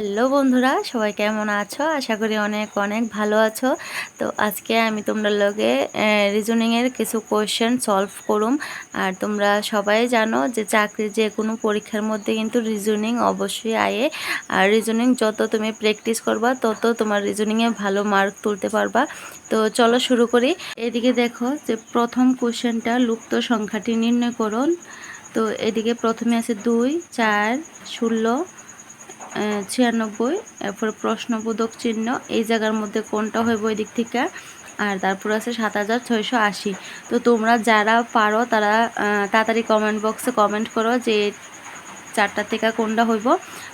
Hello বন্ধুরা, সবাই কেমন আছো? আশা করি অনেক অনেক ভালো আছো। তো আজকে আমি তোমরা লগে রিজনিংয়ের কিছু কোয়েশ্চেন সলভ করুম। আর তোমরা সবাই জানো যে চাকরির যে কোনো পরীক্ষার মধ্যে কিন্তু রিজনিং অবশ্যই আয়ে। আর রিজনিং যত তুমি প্র্যাকটিস করবা, তত তোমার রিজনিংয়ে ভালো মার্ক তুলতে পারবা। তো চলো শুরু করি। এদিকে দেখো যে প্রথম কোয়েশ্চেনটা লুপ্ত সংখ্যাটি নির্ণয় করুন। তো এদিকে প্রথমে আছে দুই, চার, ষোলো ছিয়ানব্বই, এরপরে প্রশ্নবোধক চিহ্ন, এই জায়গার মধ্যে কোনটা হইব ওই দিক থেকে? আর তারপর আছে সাত হাজার ছয়শো আশি। তো তোমরা যারা পারো তারা তাড়াতাড়ি কমেন্ট বক্সে কমেন্ট করো যে চারটা থেকে কোনটা হইব।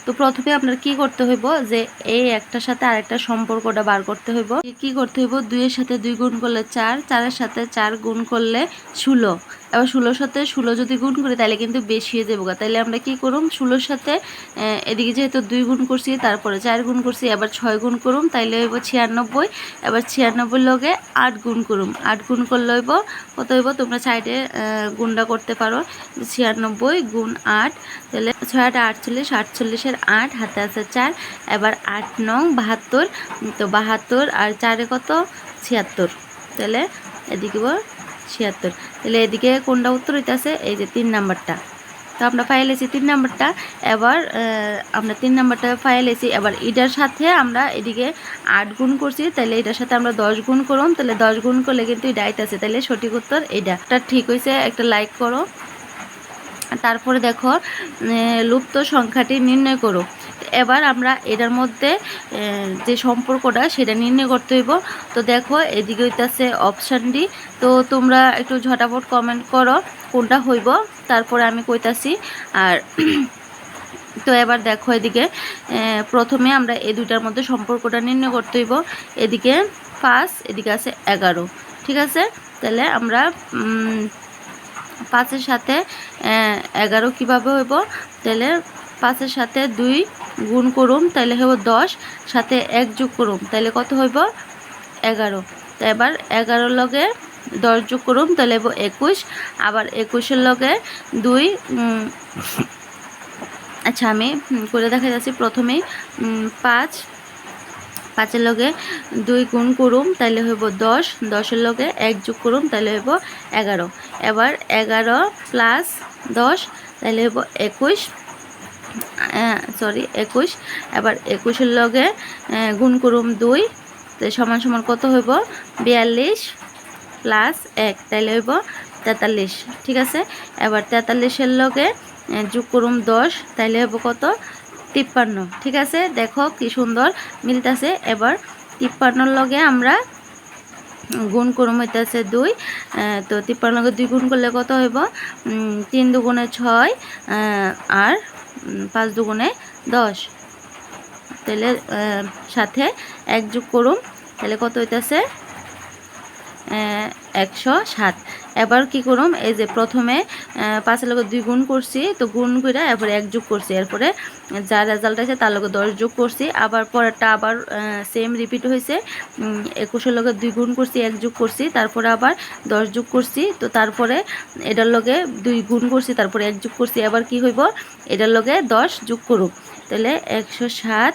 তো প্রথমে আপনার কি করতে হইব যে এই একটার সাথে আরেকটা সম্পর্কটা বার করতে হইব। কি করতে হইব? দুইয়ের সাথে দুই গুণ করলে চার, চারের সাথে চার গুণ করলে ষোলো। এবার ষোলোর সাথে ষোলো যদি গুণ করি, তাহলে কিন্তু বেশি হয়ে যাব তাহলে আমরা কি করুম? ষোলোর সাথে এদিকে যেহেতু দুই গুণ করছি, তারপরে চার গুণ করছি, এবার ছয় গুণ করুম, তাইলে হইব ছিয়ানব্বই। এবার ছিয়ানব্বই লগে আট গুণ করুম। আট গুণ করলে হইব, কত হইব? তোমরা সাইডে গুণটা করতে পারো। ছিয়ানব্বই গুণ আট তাহলে ছয় আট আটচল্লিশ, আটচল্লিশের আট, হাতে আছে চার। এবার আট নং বাহাত্তর, তো বাহাত্তর আর চারে কত? ছিয়াত্তর। তাহলে এদিকে ছিয়াত্তর। তাহলে এদিকে কোনটা উত্তর হইতেছে? এই যে তিন নাম্বারটা। তো আমরা ফাইল এসি তিন নাম্বারটা, এবার আমরা তিন নাম্বারটা ফাইল এসি এবার এটার সাথে আমরা এদিকে আট গুণ করছি, তাহলে এটার সাথে আমরা দশ গুণ করুন, তাহলে দশ গুণ করলে কিন্তু এটা আছে তাহলে সঠিক উত্তর এটা। ঠিক হয়েছে একটা লাইক করো। তারপরে দেখো লুপ্ত সংখ্যাটি নির্ণয় করো। এবার আমরা এটার মধ্যে যে সম্পর্কটা সেটা নির্ণয় করতে হইব। তো দেখো, এদিকে হইতেছে অপশান ডি তো তোমরা একটু ঝটাপট কমেন্ট করো কোনটা হইব, তারপরে আমি কইতাছি। আর তো এবার দেখো এদিকে প্রথমে আমরা এই দুইটার মধ্যে সম্পর্কটা নির্ণয় করতে হইব। এদিকে পাঁচ, এদিকে আছে এগারো। ঠিক আছে? তাহলে আমরা পাঁচের সাথে এগারো কীভাবে হইব? তাহলে পাঁচের সাথে দুই গুণ করুম তাহলে হইব দশ, সাথে এক যোগ করুম তাহলে কত হইব? এগারো। তো এবার এগারোর লগে দশ যোগ করুম তাহলে হইব একুশ। আবার একুশের লগে দুই আচ্ছা আমি করে দেখা যাচ্ছি প্রথমেই পাঁচ। পাঁচের লগে দুই গুণ করুম তাহলে হইব দশ। দশের লগে এক যোগ করুম তাহলে হইব এগারো। এবার এগারো প্লাস দশ তাহলে হইব একুশ। সরি একুশ। এবার একুশের লগে গুণ করুম দুই সমান সমান কত হইব? বিয়াল্লিশ প্লাস এক, তাইলে হইব তেতাল্লিশ, ঠিক আছে? এবার তেতাল্লিশের লগে যোগ করুম দশ, তাইলে হইব কত? তিপ্পান্ন, ঠিক আছে? দেখো কি সুন্দর মিলতেছে। এবার তিপ্পান্নর লগে আমরা গুণ করুম হইতেছে দুই তো তিপ্পান্ন লগে দুই গুণ করলে কত হইব? তিন দুগুণে ছয় আর পাঁচ দুগুণে দশ। তাহলে সাথে এক যোগ করুম তাহলে কত হইতেছে? একশো সাত। এবার কি করুম? এই যে প্রথমে পাঁচের লগে দুই গুণ করছি, তো গুণ করে এরপরে এক যোগ করছি। এরপরে যা রেজাল্ট আছে তার লগে দশ যোগ করছি। আবার পরেরটা আবার সেম রিপিট হয়েছে একুশের লগে দুই গুণ করছি, এক যোগ করছি। তারপরে আবার দশ যোগ করছি। তো তারপরে এটার লগে দুই গুণ করছি, তারপরে এক যোগ করছি। এবার কি হইব? এটার লগে দশ যোগ করুক। তাহলে একশো সাত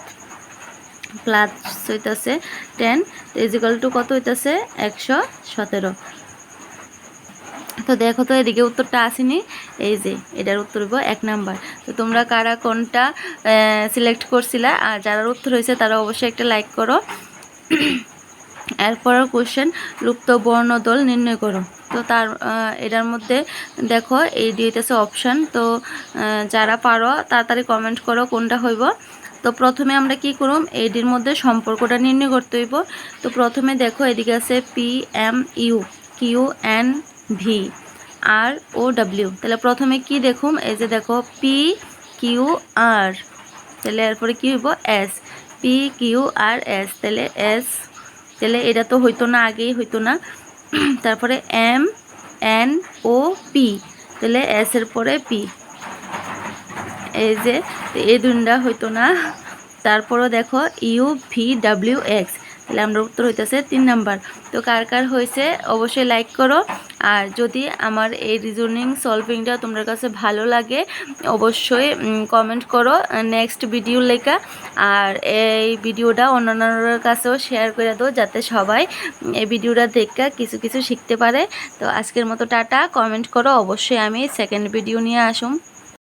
প্লাস হইতেছে টেন ইজিক্যাল টু কত হইতেছে? একশো সতেরো। তো দেখো তো এদিকে উত্তরটা আসেনি। এই যে, এটার উত্তর হইব এক নাম্বার। তো তোমরা কারা কোনটা সিলেক্ট করছিলা? আর যারা উত্তর হয়েছে তারা অবশ্যই একটা লাইক করো। এরপরের কোশ্চেন লুপ্ত বর্ণদল নির্ণয় করো। তো তার এটার মধ্যে দেখো, এই দিয়েতেছে অপশান তো যারা পারো, তাড়াতাড়ি কমেন্ট করো কোনটা হইব। তো প্রথমে আমরা কি করুম? এইটির মধ্যে সম্পর্কটা নির্ণয় করতে হইব। তো প্রথমে দেখো, এদিকে আছে P M U Q N V R O W তাহলে প্রথমে কি দেখুম? এই যে দেখো পি কিউ আর তাহলে এরপরে কি হইব? S P Q R S তাহলে এস তাহলে এটা তো হইতো না, আগেই হইতো না। তারপরে এম এন ও পি তাহলে এস এর পরে পি এই যে, এই দুটা হইতো না। তারপরও দেখো ইউ ভি ডাব্লিউ এক্স তাহলে আমরা উত্তর হইতেছে তিন নাম্বার। তো কার কার হয়েছে অবশ্যই লাইক করো। আর যদি আমার এই রিজনিং সলভিংটা তোমার কাছে ভালো লাগে, অবশ্যই কমেন্ট করো নেক্সট ভিডিও লেখা। আর এই ভিডিওটা অন্যান্যর কাছেও শেয়ার করে দাও, যাতে সবাই এই ভিডিওটা দেখে কিছু কিছু শিখতে পারে। তো আজকের মতো টাটা কমেন্ট করো। অবশ্যই আমি সেকেন্ড ভিডিও নিয়ে আসুম।